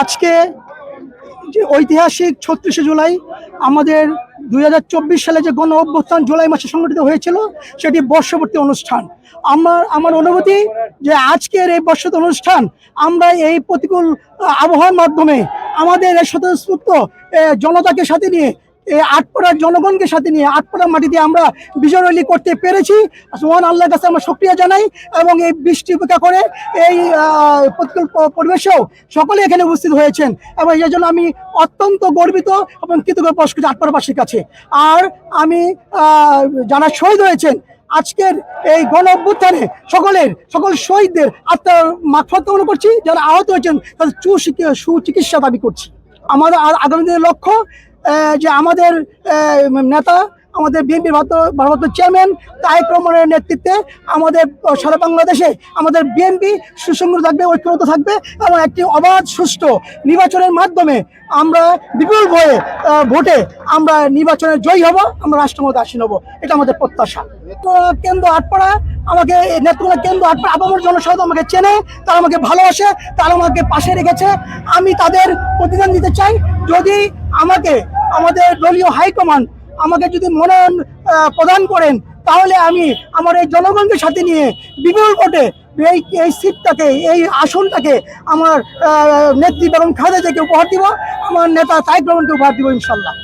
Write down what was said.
আজকে যে ঐতিহাসিক ছত্রিশে জুলাই আমাদের দুই হাজার চব্বিশ সালে যে গণ অভ্যুত্থান জুলাই মাসে সংগঠিত হয়েছিল, সেটি বর্ষবর্তী অনুষ্ঠান। আমার আমার অনুভূতি যে আজকের এই বর্ষত অনুষ্ঠান, আমরা এই প্রতিকূল আবহাওয়ার মাধ্যমে আমাদের এই স্বতঃস্ফূর্ত জনতাকে সাথে নিয়ে এই আটপাড়ার জনগণকে সাথে নিয়ে আটপাড়ার মাটিতে আমরা বিজয় করতে পেরেছি। মহান আল্লাহর কাছে আমরা সক্রিয় জানাই এবং এই বৃষ্টি উপেক্ষা করে এই পরিবেশেও সকলে এখানে উপস্থিত হয়েছেন এবং এই জন্য আমি অত্যন্ত গর্বিত এবং কৃতজ্ঞ প্রকাশ করছি আটপাড়াবাসীর কাছে। আর আমি যারা শহীদ হয়েছেন, আজকের এই গণ অভ্যুত্থানে সকলের, সকল শহীদদের আত্মার মাফত কামনা করছি। যারা আহত হয়েছেন, তাদের সুচিকি- সুচিকিৎসা দাবি করছি। আমাদের আগামী দিনের লক্ষ্য যে আমাদের নেতা, আমাদের বিএনপির ভারপ্রাপ্ত চেয়ারম্যান তারেক রহমানের নেতৃত্বে আমাদের সারা বাংলাদেশে আমাদের বিএনপি সুসংগত থাকবে, ঐক্যবদ্ধ থাকবে এবং একটি অবাধ, সুষ্ঠু নির্বাচনের মাধ্যমে আমরা বিপুল ভয়ে ভোটে আমরা নির্বাচনে জয়ী হব, আমরা রাষ্ট্রমত আসীন হব। এটা আমাদের প্রত্যাশা। কেন্দ্র আটপাড়া, আমাকে নেত্রকোনা কেন্দ্র আটপাড়া, আপামর জনসাধারণ আমাকে চেনে, তারা আমাকে ভালোবাসে, তারা আমাকে পাশে রেখেছে। আমি তাদের প্রতিদান দিতে চাই। যদি আমাকে আমাদের দলীয় হাইকমান্ড আমাকে যদি মনোনয়ন প্রদান করেন, তাহলে আমি আমার এই জনগণকে সাথে নিয়ে বিপুল ভোটে এই এই সিটটাকে, এই আসনটাকে আমার নেত্রী বেগম খাদেজাকে উপহার দিব, আমার নেতা তাইক রহমানকে উপহার দিব ইনশাল্লাহ।